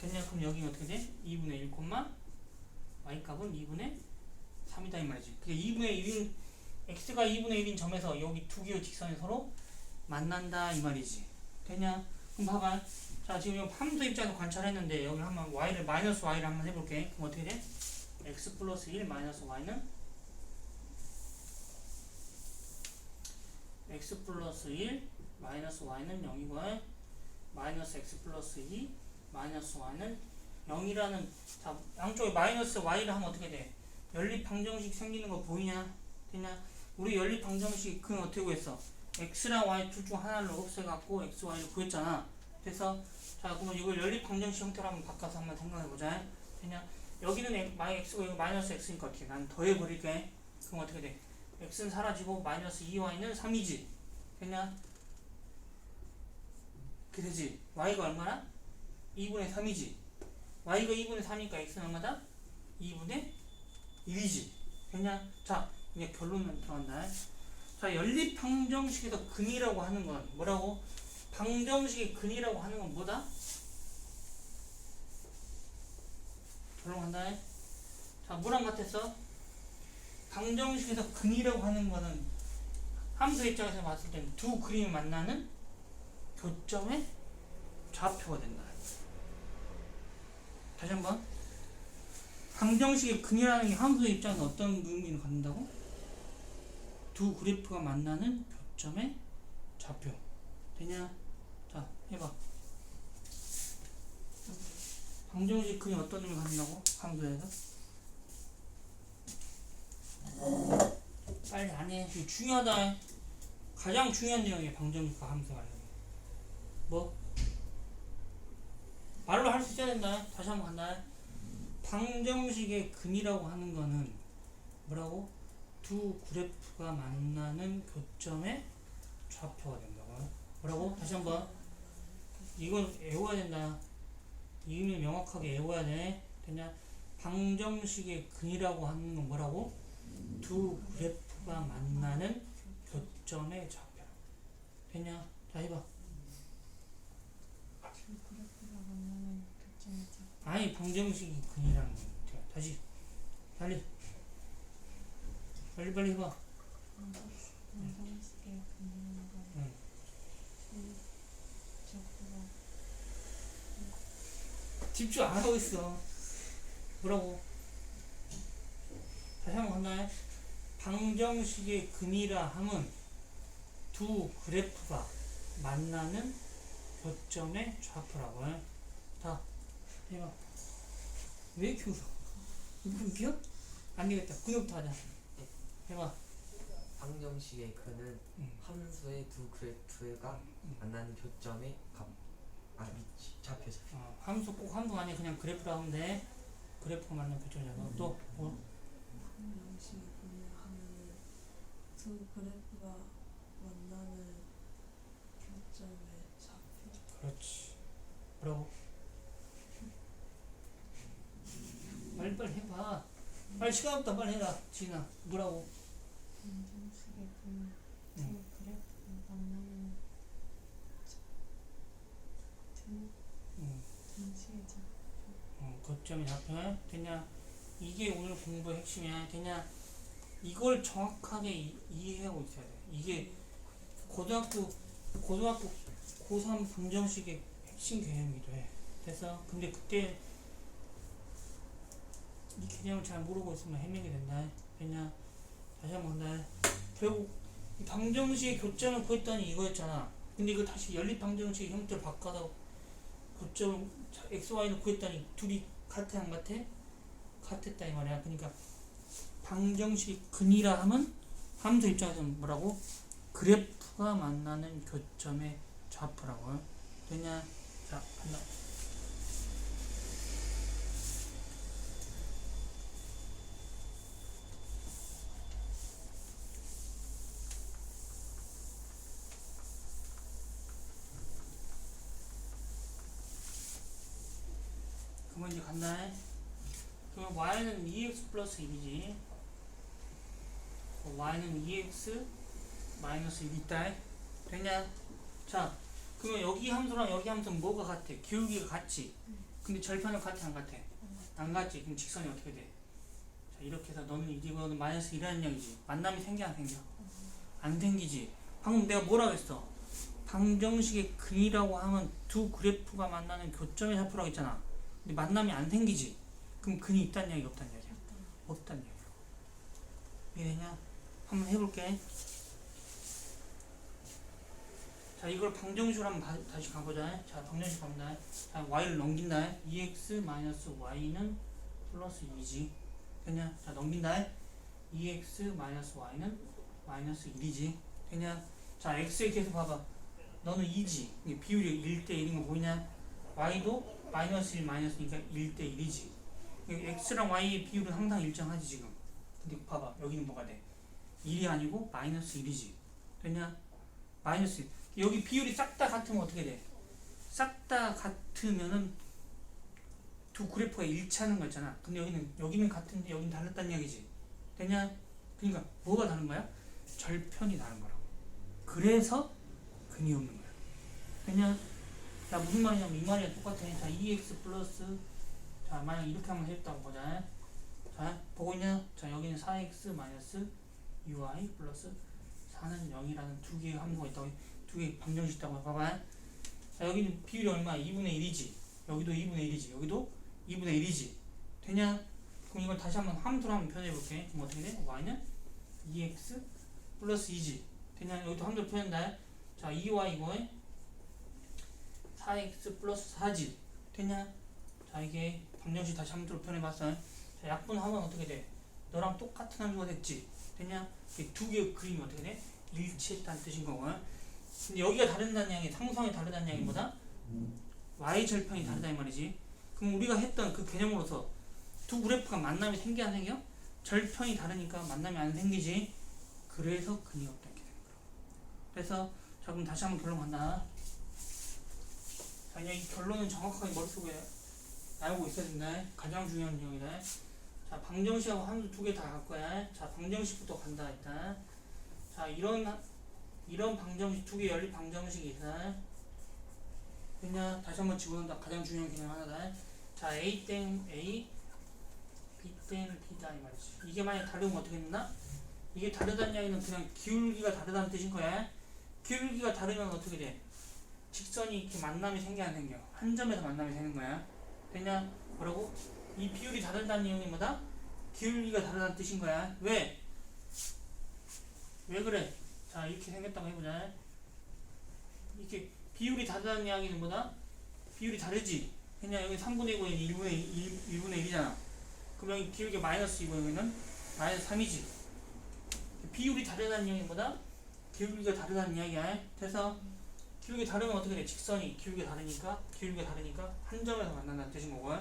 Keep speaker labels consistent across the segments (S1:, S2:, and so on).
S1: 됐냐? 그럼 여기 어떻게 돼? 2분의 1 콤마 y 값은 2분의 3이다 이 말이지. 그게 2분의 1인 x가 2분의 1인 점에서 여기 두 개의 직선이 서로 만난다 이 말이지. 됐냐? 그럼 봐봐. 자 지금 이 함수 입장에서 관찰했는데 여기 한번 y를 마이너스 y를 한번 해볼게. 그럼 어떻게 돼? x 플러스 1 마이너스 y는 x 플러스 1 마이너스 y는 0이고 마이너스 x 플러스 2 마이너스 y는 0이라는 자 양쪽에 마이너스 y를 하면 어떻게 돼? 연립 방정식 생기는 거 보이냐? 되냐? 우리 연립 방정식 그는 어떻게 구했어? x랑 y 둘 중 하나를 없애갖고 x, y를 구했잖아. 그래서 자 그러면 이걸 연립 방정식 형태로 한번 바꿔서 한번 생각해보자. 되냐? 여기는 엑- 마이 x고 여기 마이너스 x니까 어떻게? 난 더해버릴게. 그럼 어떻게 돼? x는 사라지고 마이너스 2y는 3이지. 됐냐? 그게 되지. y가 얼마나? 2분의 3이지. y가 2분의 3이니까 x는 얼마다? 2분의 1이지. 됐냐? 자, 이제 결론은 들어간다. 자, 연립 방정식에서 근이라고 하는 건 뭐라고? 방정식의 근이라고 하는 건 뭐다? 결론 간다. 자, 뭐랑 같았어? 방정식에서 근이라고 하는 거는 함수 입장에서 봤을 때는 두 그림이 만나는 교점의 좌표가 된다. 다시 한번. 방정식의 근이라는 게 함수 입장에서 어떤 의미를 갖는다고? 두 그래프가 만나는 교점의 좌표. 되냐? 자, 해봐. 방정식 근이 어떤 의미를 갖는다고? 함수에서? 빨리 안 해. 이거 중요하다. 가장 중요한 내용이야, 방정식과 함수 관련. 뭐? 있어야 된다. 다시 한번 간다. 방정식의 근이라고 하는 거는 뭐라고? 두 그래프가 만나는 교점의 좌표가 된다고. 뭐라고? 다시 한번. 이건 외워야 된다. 이 의미 명확하게 외워야 돼. 됐냐? 방정식의 근이라고 하는 건 뭐라고? 두 그래프가 만나는 교점의 좌표. 됐냐? 자 해봐.
S2: 그 그래프가 만나는 교점의 자
S1: 아니 방정식이 근이라는 거. 자, 다시. 빨리. 빨리 빨리 해봐.
S2: 방정식의 근이라는 건
S1: 응.
S2: 그
S1: 집중 안 하고 있어. 뭐라고? 다시 한번 간다. 방정식의 근이라 함은 두 그래프가 만나는 교점의 좌표라고 해. 다 해봐. 왜 이렇게 웃어? 이거 웃겨? 안 되겠다. 그녀부터 하자. 해봐.
S3: 방정식의 근은
S1: 음.
S3: 함수의 두 그래프가
S1: 음.
S3: 만나는 교점의 값, 아 미치 좌표 좌표.
S1: 어, 함수 꼭 함수 아니야. 그냥 그래프라 하면 돼. 그래프가 만나는 교점의 좌표. 또 뭐?
S2: 방정식의 근을 하면은 두 그래프가 만나는 교점의 좌표
S1: 그렇지. 뭐라고? 빨리 빨리 해봐. 빨리 시간 없다 빨리 해라. 지나 뭐라고? 응.
S2: 만나는
S1: 음, 거점이 잡혀 되냐? 이게 오늘 공부의 핵심이야. 되냐? 이걸 정확하게 이, 이해하고 있어야 돼. 이게 고등학교 고등학교 고3 방정식의 핵심 개념이기도 해. 그래서 근데 그때 이 개념을 잘 모르고 있으면 헤매게 된다. 왜냐? 다시 한번 본다. 결국 이 방정식의 교점을 구했더니 이거였잖아. 근데 이걸 다시 연립 방정식 형태로 바꿔서 교점 x, y를 구했더니 둘이 같아 안 같아? 같았다 이 말이야. 그러니까 방정식 근이라 하면 함수 입장에서는 뭐라고? 그래프가 만나는 교점의 좌표라고 되냐? 자, 간다. 그러면 이제 간다. 그러면 y는 2x 플러스 1이지. y는 2x 마이너스 1 있다. 됐냐? 자, 그러면 여기 함수랑 여기 함수는 뭐가 같아? 기울기가 같지. 근데 절편은 같아 안 같아? 안 같지. 그럼 직선이 어떻게 돼? 자 이렇게 해서 너는 이거는 마이너스 1이라는 얘기지. 만남이 생겨 안 생겨? 안 생기지. 방금 내가 뭐라고 했어? 방정식의 근이라고 하면 두 그래프가 만나는 교점의 좌표라고 했잖아. 근데 만남이 안 생기지. 그럼 근이 있다는 얘기 없다는 얘기야? 없다는 얘기야. 이해되냐? 한번 해볼게. 자, 이걸 방정식으로 한번 다, 다시 가보자. 자, 방정식 갑니다. 자, y를 넘긴다. 2x 마이너스 y는 플러스 2지. 됐냐? 자, 넘긴다. 2x 마이너스 y는 마이너스 1이지. 됐냐? 자, x에 계속 봐봐. 너는 2지. 이게 비율이 1대 1인 거 보이냐? y도 마이너스 1 마이너스니까 1대 1이지. X랑 y의 비율은 항상 일정하지 지금. 근데 봐봐. 여기는 뭐가 돼? 1이 아니고 마이너스 1이지. 됐냐? 마이너스 1. 여기 비율이 싹 다 같으면 어떻게 돼? 싹 다 같으면은 두 그래프가 일치하는 거 있잖아. 근데 여기는 여기는 같은데 여기는 달랐다는 얘기지. 되냐? 그러니까 뭐가 다른 거야? 절편이 다른 거라고. 그래서 근이 없는 거야. 되냐? 자 무슨 말이냐면 이 말이랑 똑같아. 자 2x 플러스 자 만약 이렇게 한번 했다고 보자. 자 보고 있냐? 자 여기는 4x 마이너스 ui 플러스 4는 0이라는 두 개의 함수가 있다고 두 개의 방정식 있다고 봐봐. 자 여기는 비율이 얼마? 2분의 1이지. 여기도 2분의 1이지. 여기도 2분의 1이지. 되냐? 그럼 이걸 다시 한번 함수로 한번 표현해 볼게. 그럼 어떻게 돼? y는 2x 플러스 2지. 되냐? 여기도 함수로 표현한다. 자 2y 이거에 4x 플러스 4지. 되냐? 자 이게 방정식 다시 함수로 표현해 봤어. 자 약분 하면 어떻게 돼? 너랑 똑같은 함수가 됐지. 되냐? 이두 개의 그림이 어떻게 돼? 일치했다는 뜻인 거고. 근데 여기가 다른다는 양이 상수항이 다르다는 양이 뭐다? y 절편이 다르다 이 말이지. 그럼 우리가 했던 그 개념으로서 두 그래프가 만남이 생겨 안 생겨? 절편이 다르니까 만남이 안 생기지. 그래서 근이 없다 이렇게 되는 거야. 그래서 자 그럼 다시 한번 결론 간다. 자 이 결론은 정확하게 머릿속에 알고 있어야 된다. 가장 중요한 내용이다. 자 방정식하고 함수 두 개 다 갈 거야. 자 방정식부터 간다 일단. 자 이런 이런 방정식 두개 열린 방정식이 있어. 그냥 다시 한번 집어넣는다. 가장 중요한 개념 하나다. 자 a 땡 a, b 땡 b다 이 말이지. 이게 만약 다르면 어떻게 된다? 이게 다르다는 이야기는 그냥 기울기가 다르다는 뜻인 거야. 기울기가 다르면 어떻게 돼? 직선이 이렇게 만남이 생겨 안 생겨? 한 점에서 만남이 되는 거야. 되냐? 뭐라고? 이 비율이 다르다는 이유는 뭐다? 기울기가 다르다는 뜻인 거야. 왜? 왜 그래? 자 이렇게 생겼다고 해보자. 이렇게 비율이 다르다는 이야기는 뭐다? 비율이 다르지. 그냥 여기 3분의 1고 1분의 1, 1분의 1이잖아. 그럼 여기 기울기가 마이너스 2고 여기는 마이너스 3이지. 비율이 다르다는 이야기는 뭐다? 기울기가 다르다는 이야기야. 그래서 기울기 다르면 어떻게 돼? 직선이 기울기가 다르니까 기울기가 다르니까 한 점에서 만난다는 뜻인 거고.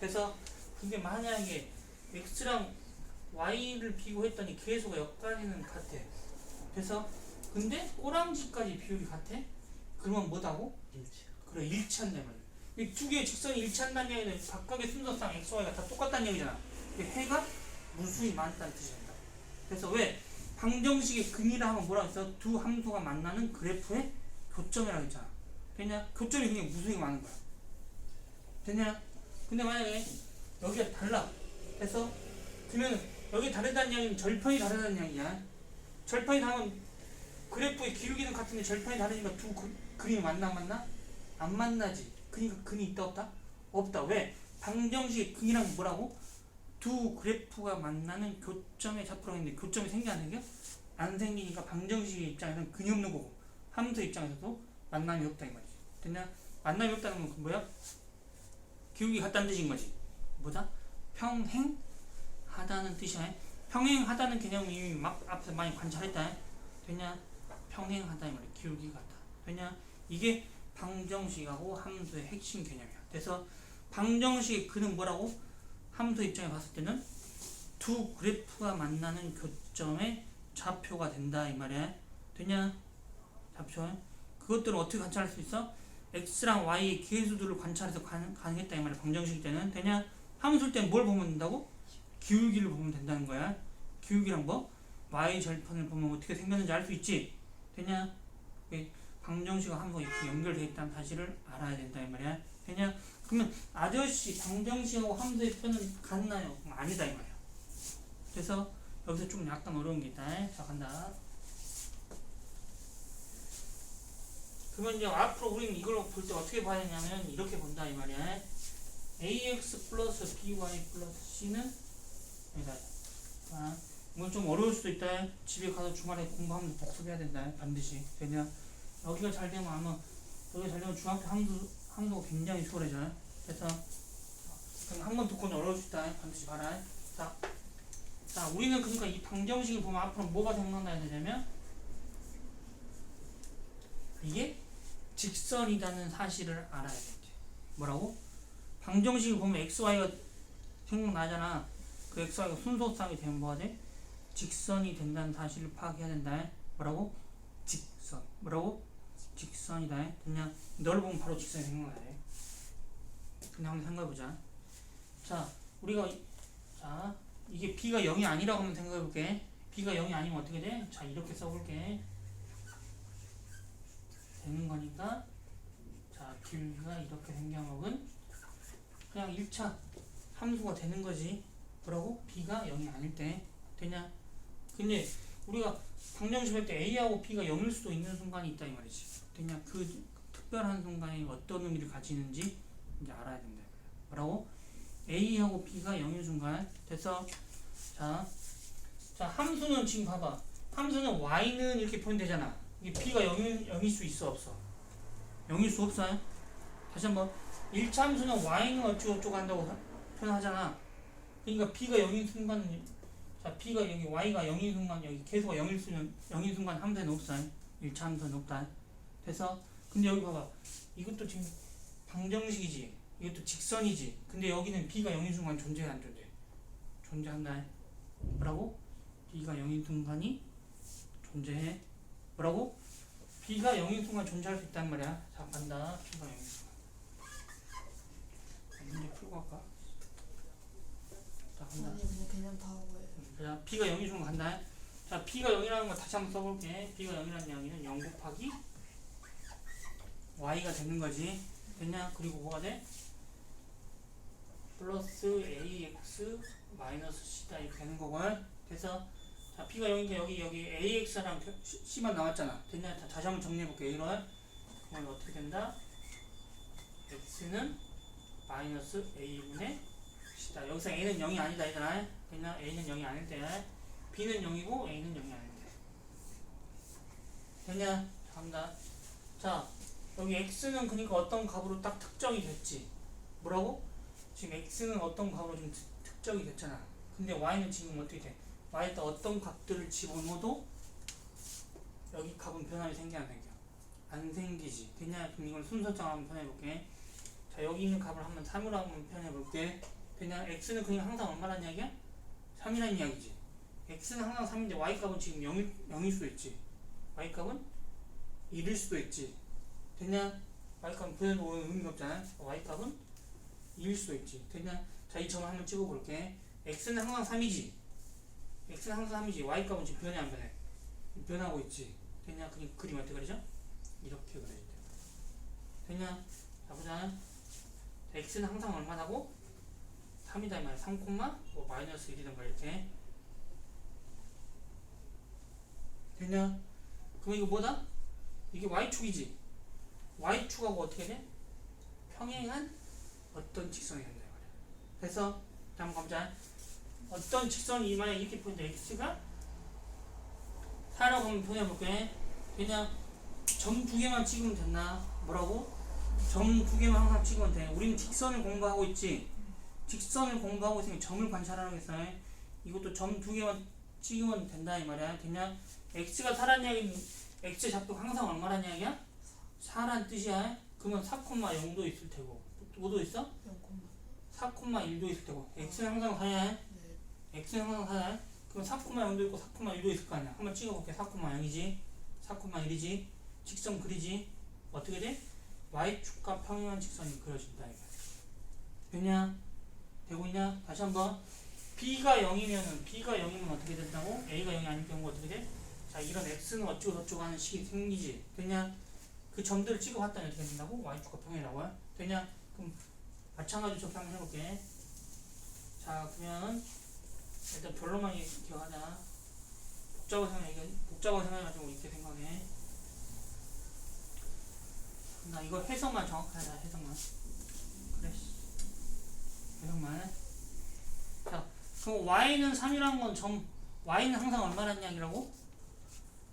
S1: 그래서 근데 만약에 x랑 y를 비교했더니 계수가 여기까지는 같아. 그래서 근데 꼬랑지까지 비율이 같아? 그러면 뭐다고?
S3: 일치.
S1: 그래 일치한다 말이야. 이두 개의 직선이 일치한다는 얘기는 각각의 순서상 x, y가 다 똑같다는 얘기잖아. 이 해가 무수히 많다는 뜻이다. 그래서 왜 방정식의 근이라 하면 뭐라고 했어? 두 함수가 만나는 그래프의 교점이라고 했잖아. 됐냐? 교점이 그냥 무수히 많은 거야. 됐냐? 근데 만약에 여기가 달라. 그래서 그러면 여기 다르다는 이야기는 절편이 다르다는 이야기야. 절편이 다르면 그래프의 기울기는 같은데 절편이 다르니까 두 그, 그림이 만나 안 만나? 안 만나지. 그러니까 근이 있다 없다? 없다. 왜? 방정식의 근이랑 뭐라고? 두 그래프가 만나는 교점의 좌표라고 했는데 교점이 생겨 안 생겨? 안 생기니까 방정식의 입장에서는 근이 없는 거고 함수 입장에서도 만남이 없다 이 말이지. 됐냐? 만남이 없다는 건그 뭐야? 기울기 같다는 뜻인 거지. 뭐다? 평행하다는 뜻이야. 평행하다는 개념이 이미 막 앞에서 많이 관찰했다. 됐냐? 평행하다 이 말이야. 기울기 같다. 됐냐? 이게 방정식하고 함수의 핵심 개념이야. 그래서 방정식의 근은 뭐라고? 함수 입장에 봤을 때는 두 그래프가 만나는 교점의 좌표가 된다 이 말이야. 됐냐? 좌표. 그것들을 어떻게 관찰할 수 있어? x랑 y의 계수들을 관찰해서 가능, 가능했다 이 말이야. 방정식 때는 되냐? 함수일 때는 뭘 보면 된다고? 기울기를 보면 된다는 거야. 기울기랑 뭐? y 절편을 보면 어떻게 생겼는지 알 수 있지. 되냐? 그 방정식과 함수가 이렇게 연결되어 있다는 사실을 알아야 된다 이 말이야. 되냐? 그러면 아저씨 방정식하고 함수의 표는 같나요? 아니다 이 말이야. 그래서 여기서 좀 약간 어려운 게 있다. 자 간다. 그러면 이제 앞으로 우리는 이걸 볼 때 어떻게 봐야 되냐면 이렇게 본다 이 말이야. ax 플러스 by 플러스 c는 여기다. 아, 이건 좀 어려울 수도 있다. 집에 가서 주말에 공부하면 복습해야 된다. 반드시. 되냐? 여기가 잘 되면 아마 여기가 잘 되면 중학교 함수 함수가 굉장히 수월해져요. 그래서 그럼 한번 듣고는 어려울 수 있다. 반드시 봐라. 자, 자 우리는 그러니까 이 방정식을 보면 앞으로 뭐가 생각나야 되냐면 이게 직선이라는 사실을 알아야 돼. 뭐라고? 방정식을 보면 x, y가 생각나잖아. 그 x, y가 순서상이 되면 뭐가 돼? 직선이 된다는 사실을 파악해야 된다. 뭐라고? 직선. 뭐라고? 직선이다. 그냥 널 보면 바로 직선이 생각나야 돼. 그냥 한번 생각해보자. 자, 우리가 이- 자 이게 b가 0이 아니라고 한번 생각해볼게. b가 0이 아니면 어떻게 돼? 자 이렇게 써볼게. 되는 거니까 자 b가 이렇게 생겨먹은 그냥 1차 함수가 되는 거지. 뭐라고? b가 0이 아닐 때 되냐? 근데 우리가 방정식 할 때 a하고 b가 0일 수도 있는 순간이 있다 이 말이지. 되냐? 그 특별한 순간에 어떤 의미를 가지는지 이제 알아야 된다. 뭐라고? a하고 b가 0일 순간 됐어? 자, 자 함수는 지금 봐봐. 함수는 y는 이렇게 표현되잖아. 이게 b가 0일, 0일 수 있어 없어? 0일 수 없어요? 다시 한번 1차 함수는 y는 어쩌고저쩌고 한다고 하- 표현하잖아. 그러니까 b가 0일 순간 자 b가 여기 y가 0일 순간 여기 계수가 0일 수는 0일 순간 함수에는 없어요. 1차 함수는 없다. 돼서 근데 여기 봐봐. 이것도 지금 방정식이지. 이것도 직선이지. 근데 여기는 b가 0인 순간 존재해 안 존재? 존재한다. 뭐라고? b가 0인 순간이 존재해. 뭐라고? b가 0인 순간 존재할 수 있단 말이야. 자 간다. b가 0인 순간. 자, 문제 풀고 할까? 자 간다.
S2: 아니 뭐 그냥 다 하고요.
S1: 자, B가 0이 좀 간다. 자, B가 0이라는 거 다시 한번 써볼게. B가 0이라는 이야기는 0 곱하기 Y가 되는 거지. 됐냐? 그리고 뭐가 돼? 플러스 AX 마이너스 C다 이렇게 되는 거고요. 그래서 자, B가 0이니까 여기 여기 AX랑 C만 나왔잖아. 됐냐? 자, 다시 한번 정리해볼게. 이런 그러면 어떻게 된다? X는 마이너스 A분의 C다. 여기서 A는 0이 아니다. 얘들아. 됐냐? A는 0이 아닐 때 B는 0이고 A는 0이 아닐 때 됐냐? 간다 자 여기 X는 그러니까 어떤 값으로 딱 특정이 됐지 뭐라고? 지금 X는 어떤 값으로 좀 특- 특정이 됐잖아 근데 Y는 지금 어떻게 돼? Y에다 어떤 값들을 집어넣어도 여기 값은 변함이 생겨 안 생겨? 안 생기지 됐냐? 그럼 이걸 순서장 한번 표현해볼게 자 여기 있는 값을 한번 3으로 한번 표현해볼게 그냥 X는 그냥 항상 얼마란 이야기야? 3이란 이야기지. X는 항상 3인데 Y값은 지금 0일, 0일 수도 있지. Y값은 1일 수도 있지. 됐냐? Y값은 보여놓은 의미가 없잖아. Y값은 2일 수도 있지. 됐냐? 자, 이 점을 한번 찍어볼게. X는 항상 3이지. X는 항상 3이지. Y값은 지금 변해 안 변해? 변하고 있지. 됐냐? 그림, 그림 어떻게 그리죠? 이렇게 그려야 돼. 됐냐? 자, 보자. 자, X는 항상 얼마나고? 3이다 이 말이야. 3, 뭐 마이너스 1이던가 이렇게 됐냐? 그럼 이거 뭐다? 이게 y축이지. y축하고 어떻게 돼? 평행한 어떤 직선이 된다 이 말이야. 그래서 다음 검자 어떤 직선이 만약 이렇게 보인다. x가 4라고 한번 표현해볼게. 그냥 점 두 개만 찍으면 됐나? 뭐라고? 점 두 개만 항상 찍으면 돼. 우리는 직선을 공부하고 있지. 직선을 공부하고 있으니 점을 관찰하는 게 있어. 이것도 점 두 개만 찍으면 된다 이 말이야. 됐냐? x가 4란 이야기는 x 좌표 항상 얼마란 이야기야? 4란 뜻이야. 그러면 4,0도 있을 테고. 뭐도 있어? 4,1도 있을 테고. x는 항상 4야.
S2: 네.
S1: x는 항상 4야. 그럼 4,0도 있고 4,1도 있을 거 아니야. 한번 찍어볼게. 4,0이지. 4,1이지. 직선 그리지. 어떻게 돼? y축과 평행한 직선이 그려진다 이거야. 되냐? 되고 있냐? 다시 한번 b가 0이면은 b가 0이면 어떻게 된다고? a가 0이 아닌 경우 어떻게 돼? 자 이런 x는 어쩌고 저쩌고 하는 식이 생기지. 되냐? 그 점들을 찍어봤더니 어떻게 된다고? y축과 평행이라고요? 되냐? 그럼 마찬가지로 적용 해볼게. 자, 그러면 일단 별로만 기- 기억하자. 복잡한 생각, 이게 복잡한 생각해가지고 이렇게 생각해. 나 이거 해석만 정확하자, 해석만. 그래. 해석만. 자, 그럼 y는 3이라는 건 점, y는 항상 얼마란 이야기라고?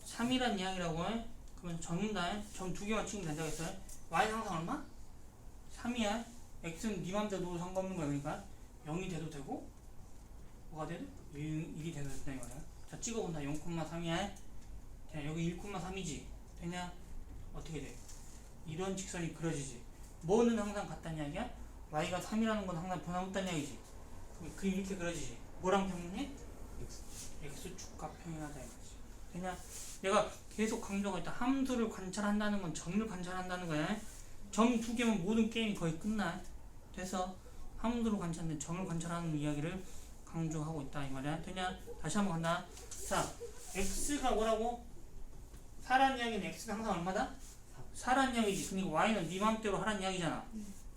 S1: 3이란 이야기라고 해. 그러면 점다. 점두 개만 치면 된다고 했어요. y는 항상 얼마? 3이야. x는 네 맘대로 상관없는 거야. 그러니까 0이 돼도 되고 뭐가 돼도 1, 1이 돼도 된다 이거야. 자 찍어본다. 0,3이야. 자 여기 1,3이지. 되냐? 어떻게 돼? 이런 직선이 그려지지. 뭐는 항상 같다는 이야기야? y가 3이라는 건 항상 변함없다는 이야기지. 그럼 그림 이렇게 그려지지. 뭐랑 평행해? x축과 평행하다 이거지. 되냐? 내가 계속 강조하고 있다. 함수를 관찰한다는 건 점을 관찰한다는 거야. 점 두 개면 모든 게임이 거의 끝나. 돼서 함수를 관찰하는 점을 관찰하는 이야기를 강조하고 있다 이 말이야. 되냐? 다시 한번 간다. 자, x가 뭐라고? 4란 이야기는 x는 항상 얼마다? 4란 이야기지. 그러니까 y는 네 맘대로 하란 이야기잖아.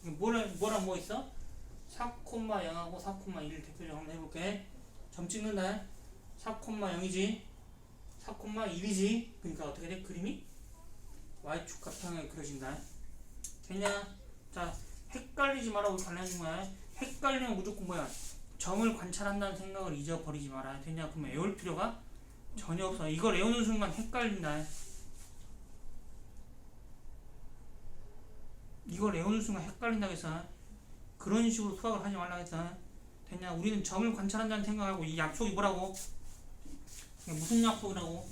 S1: 뭐랑 뭐랑 뭐 있어? 4,0하고 4,1을 대표적으로 한번 해볼게. 점 찍는다. 4,0이지. 4,1이지. 그러니까 어떻게 돼? 그림이 y축과 평행에 그려진다. 되냐? 자, 헷갈리지 말라고 관련해준 거야. 헷갈리면 무조건 뭐야? 점을 관찰한다는 생각을 잊어버리지 마라. 되냐? 그러면 외울 필요가 전혀 없어. 이걸 외우는 순간 헷갈린다. 이걸 외우는 순간 헷갈린다고 했어. 그런 식으로 수학을 하지 말라고 했어. 됐냐? 우리는 점을 관찰한다는 생각하고 이 약속이 뭐라고? 무슨 약속이라고?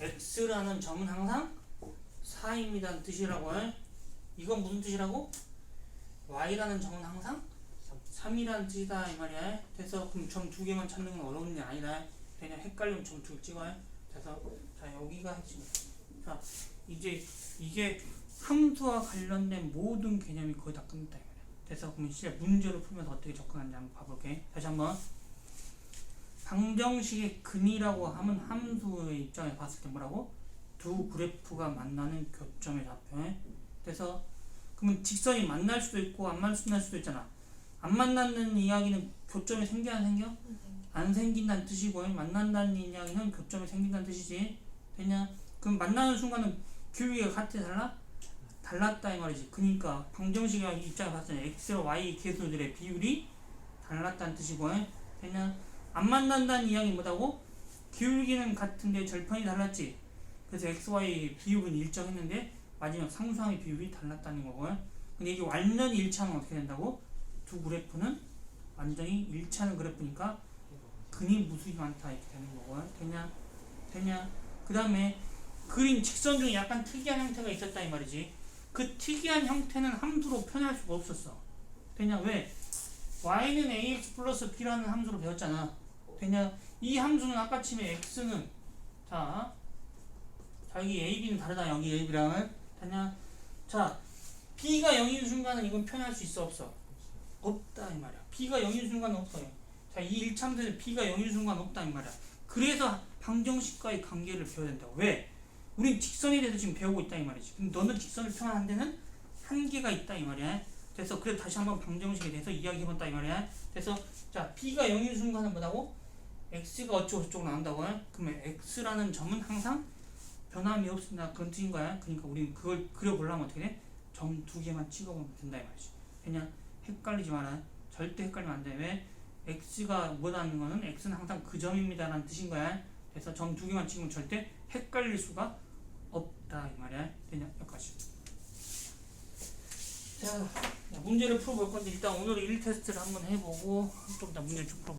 S1: x라는 점은 항상 4입니다는 뜻이라고 해. 이건 무슨 뜻이라고? y라는 점은 항상 3이라는 뜻이다 이 말이야. 그래서 그럼 점 두 개만 찾는 건 어려운 게 아니다. 그냥 헷갈리면 점 두 개 찍어야. 그래서 자 여기가 핵심. 자 이제 이게 함수와 관련된 모든 개념이 거의 다 끝났다 이 말이야. 그래서 그럼 실제 문제를 풀면서 어떻게 접근하는지 한번 봐볼게. 다시 한번 방정식의 근이라고 하면 함수의 입장에 봤을 때 뭐라고? 두 그래프가 만나는 교점의 좌표. 그래서 그러면 직선이 만날 수도 있고 안 만날 수도 있잖아. 안 만나는 이야기는 교점이 생겨 안 생겨? 안 생긴다는 뜻이고 만난다는 이야기는 교점이 생긴다는 뜻이지. 되냐? 그럼 만나는 순간은 기울기가 같아 달라? 달랐다 이 말이지. 그러니까 방정식의 입장에 봤을 때 x와 y 계수들의 비율이 달랐다는 뜻이고 되냐? 안 만난다는 이야기 뭐다고? 기울기는 같은데 절편이 달랐지. 그래서 x, y 비율은 일정했는데 마지막 상수항의 비율이 달랐다는 거고. 근데 이게 완전히 일치하면 어떻게 된다고? 두 그래프는 완전히 일치하는 그래프니까 근이 무수히 많다 이렇게 되는 거고. 되냐? 되냐? 그 다음에 그림 직선 중에 약간 특이한 형태가 있었다 이 말이지. 그 특이한 형태는 함수로 표현할 수가 없었어. 되냐? 왜? y는 ax 플러스 b라는 함수로 배웠잖아. 되냐? 이 함수는 아까 치면 x는 자, 자 여기 a, b는 다르다 여기 a, b랑은 되냐? 자, b가 0인 순간은 이건 표현할 수 있어 없어? 없다 이 말이야. b가 0인 순간은 없어요. 자, 이 일참들은 b가 0인 순간 없다 이 말이야. 그래서 방정식과의 관계를 배워야 된다고. 왜? 우린 직선에 대해서 지금 배우고 있다 이 말이지. 근데 너는 직선을 표현하는 데는 한계가 있다 이 말이야. 그래서 그래 다시 한번 방정식에 대해서 이야기해봤다 이 말이야. 그래서 자 b가 0인 순간은 뭐다고? x가 어쩌고 저쩌고 나온다고 해? 그러면 x라는 점은 항상 변함이 없습니다. 그런 뜻인 거야. 그러니까 우리는 그걸 그려보려면 어떻게 돼? 점 두 개만 찍어보면 된다 이 말이지. 그냥 헷갈리지 마라. 절대 헷갈리면 안 돼. 왜? x가 뭐라는 거는 x는 항상 그 점입니다라는 뜻인 거야. 그래서 점 두 개만 찍으면 절대 헷갈릴 수가 없다 이 말이야. 되냐? 여기까지. 자, 문제를 풀어볼 건데 일단 오늘 1 테스트를 한번 해보고 좀 이따 문제를 쭉 풀어.